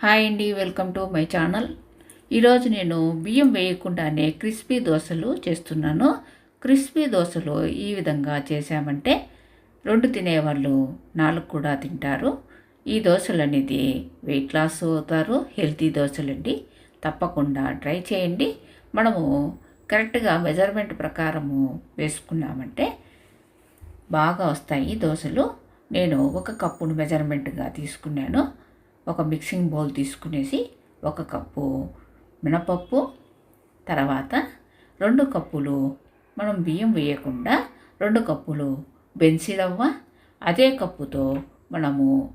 Hi అండి welcome to my channel. ఈరోజు నేను బియ్యం వేయకుండానే క్రిస్పీ దోశలు చేస్తున్నాను. క్రిస్పీ దోశలు ఈ విధంగా చేశామంటే రెండు తినేవాళ్ళు నాలుగు కూడా తింటారు. ఈ దోశలు అనేది వెయిట్ లాస్ అవుతారు హెల్తీ దోశలు అండి తప్పకుండా ట్రై చేయండి. మనము కరెక్ట్గా మెజర్మెంట్ ప్రకారము వేసుకున్నామంటే బాగా వస్తాయి దోశలు. నేను ఒక కప్పును మెజర్మెంట్గా తీసుకున్నాను. ఒక మిక్సింగ్ బౌల్ తీసుకునేసి ఒక కప్పు మినపప్పు తర్వాత రెండు కప్పులు మనం బియ్యం వేయకుండా రెండు కప్పులు బెన్సిరవ్వ అదే కప్పుతో మనము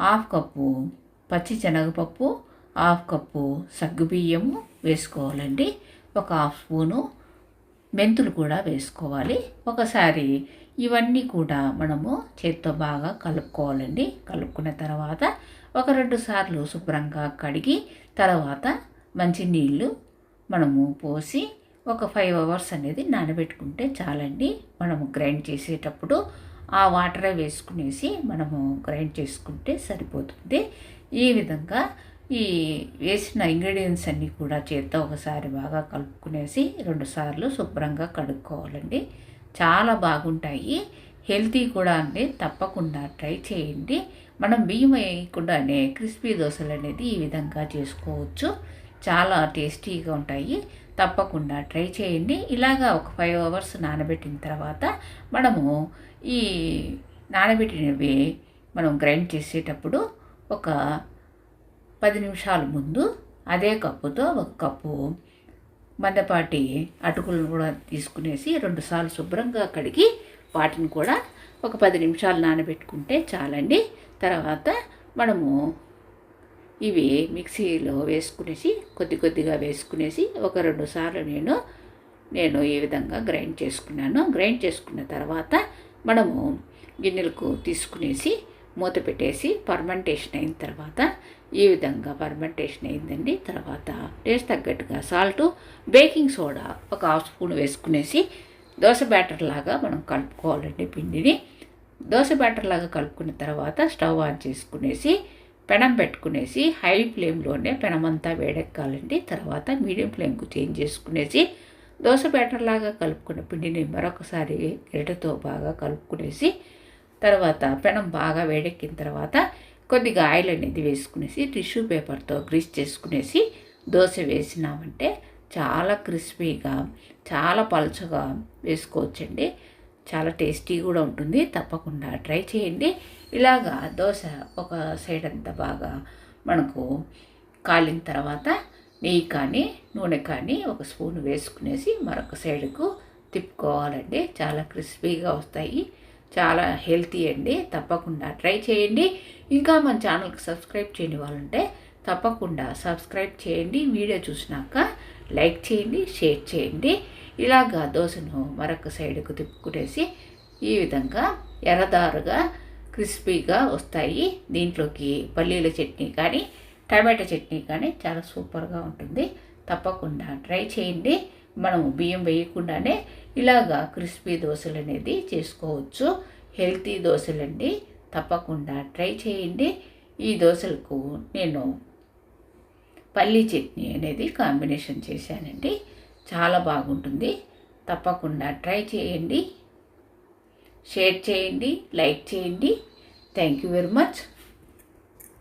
హాఫ్ కప్పు పచ్చి శనగపప్పు హాఫ్ కప్పు సగ్గుబియ్యము వేసుకోవాలండి. ఒక హాఫ్ స్పూను మెంతులు కూడా వేసుకోవాలి. ఒకసారి ఇవన్నీ కూడా మనము చేత్తో బాగా కలుపుకోవాలండి. కలుపుకున్న తర్వాత ఒక రెండు సార్లు శుభ్రంగా కడిగి తర్వాత మంచి నీళ్ళు మనము పోసి ఒక ఫైవ్ అవర్స్ అనేది నానబెట్టుకుంటే చాలండి. మనము గ్రైండ్ చేసేటప్పుడు ఆ వాటరే వేసుకునేసి మనము గ్రైండ్ చేసుకుంటే సరిపోతుంది. ఈ విధంగా ఈ వేసిన ఇంగ్రీడియంట్స్ అన్నీ కూడా చేత్తో ఒకసారి బాగా కలుపుకునేసి రెండుసార్లు శుభ్రంగా కడుక్కోవాలండి. చాలా బాగుంటాయి. హెల్తీ కూడా అండి. తప్పకుండా ట్రై చేయండి. మనం బియ్యం వేయకుండానే క్రిస్పీ దోశలు అనేది ఈ విధంగా చేసుకోవచ్చు. చాలా టేస్టీగా ఉంటాయి. తప్పకుండా ట్రై చేయండి. ఇలాగా ఒక ఫైవ్ అవర్స్ నానబెట్టిన తర్వాత మనము ఈ నానబెట్టినవి మనం గ్రైండ్ చేసేటప్పుడు ఒక పది నిమిషాల ముందు అదే కప్పుతో ఒక కప్పు మందపాటి అటుకులను కూడా తీసుకునేసి రెండుసార్లు శుభ్రంగా కడిగి వాటిని కూడా ఒక పది నిమిషాలు నానబెట్టుకుంటే చాలండి. తర్వాత మనము ఇవి మిక్సీలో వేసుకునేసి కొద్ది కొద్దిగా వేసుకునేసి ఒక రెండు సార్లు నేను నేను ఈ విధంగా గ్రైండ్ చేసుకున్నాను. గ్రైండ్ చేసుకున్న తర్వాత మనము గిన్నెలకు తీసుకునేసి మూత పెట్టేసి పర్మెంటేషన్ అయిన తర్వాత ఈ విధంగా పర్మెంటేషన్ అయిందండి. తర్వాత టేస్ట్ తగ్గట్టుగా సాల్ట్ బేకింగ్ సోడా ఒక హాఫ్ స్పూన్ వేసుకునేసి దోశ బ్యాటర్ లాగా మనం కలుపుకోవాలండి పిండిని. దోశ బ్యాటర్ లాగా కలుపుకున్న తర్వాత స్టవ్ ఆన్ చేసుకునేసి పెనం పెట్టుకునేసి హై ఫ్లేమ్లోనే పెనమంతా వేడెక్కాలండి. తర్వాత మీడియం ఫ్లేమ్కు చేంజ్ చేసుకునేసి దోశ బ్యాటర్ లాగా కలుపుకున్న పిండిని మరొకసారి గరిటతో బాగా కలుపుకునేసి తర్వాత పెనం బాగా వేడెక్కిన తర్వాత కొద్దిగా ఆయిల్ అనేది వేసుకునేసి టిష్యూ పేపర్తో గ్రీస్ చేసుకునేసి దోశ వేసినామంటే చాలా క్రిస్పీగా చాలా పలుచగా వేసుకోవచ్చండి. చాలా టేస్టీ కూడా ఉంటుంది. తప్పకుండా ట్రై చేయండి. ఇలాగా దోశ ఒక సైడ్ అంతా బాగా మనకు కాలిన తర్వాత నెయ్యి కానీ నూనె కానీ ఒక స్పూన్ వేసుకునేసి మరొక సైడ్కు తిప్పుకోవాలండి. చాలా క్రిస్పీగా వస్తాయి. చాలా హెల్తీ అండి. తప్పకుండా ట్రై చేయండి. ఇంకా మన ఛానల్కి సబ్స్క్రైబ్ చేయని వాళ్ళంటే తప్పకుండా సబ్స్క్రైబ్ చేయండి వీడియో చూసినాక లైక్ చేయండి షేర్ చేయండి. ఇలాగా దోశను మరొక సైడ్కు తిప్పుకునేసి ఈ విధంగా ఎర్రదారుగా క్రిస్పీగా వస్తాయి. దీంట్లోకి పల్లీల చట్నీ కానీ టమాటా చట్నీ కానీ చాలా సూపర్గా ఉంటుంది. తప్పకుండా ట్రై చేయండి. మనం బియ్యం వేయకుండానే ఇలాగా క్రిస్పీ దోశలు అనేది చేసుకోవచ్చు. హెల్తీ దోశలండి తప్పకుండా ట్రై చేయండి. ఈ దోశలకు నేను పల్లీ చట్నీ అనేది కాంబినేషన్ చేశానండి. చాలా బాగుంటుంది. తప్పకుండా ట్రై చేయండి. షేర్ చేయండి లైక్ చేయండి. Thank you very much.